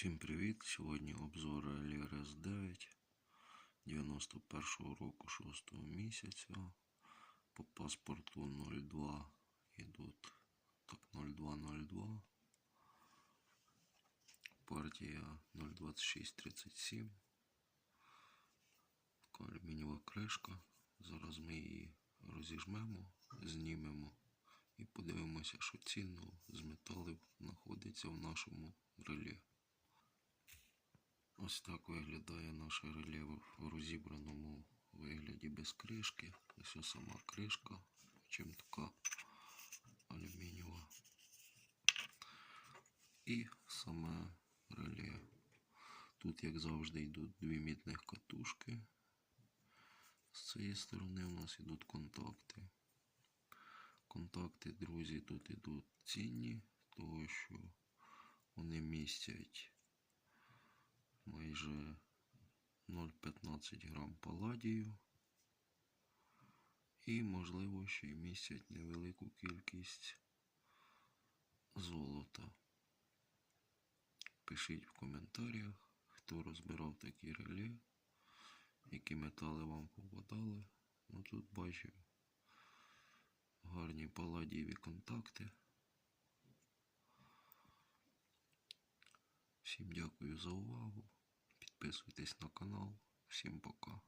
Всім привіт! Сьогодні обзор LRS 9 91-го року 6 місяця. По паспорту 02 йдуть так 0202. Партія 02637. Така алюмінієва кришка. Зараз ми її розіжмемо, знімемо і подивимося, що цінно з металів знаходиться в нашому релі. Ось так виглядає наше реле в розібраному вигляді без кришки. Ось сама кришка, чим така алюмінієва. І саме реле. Тут, як завжди, йдуть дві мідних катушки. З цієї сторони у нас йдуть контакти. Контакти, друзі, тут йдуть цінні, тому що вони містять майже 0,15 грам паладію і, можливо, ще й містять невелику кількість золота. Пишіть в коментарях, хто розбирав такі реле, які метали вам попадали. Ну тут бачив гарні паладієві контакти. Всім дякую за увагу. Підписуйтесь на канал. Всім пока.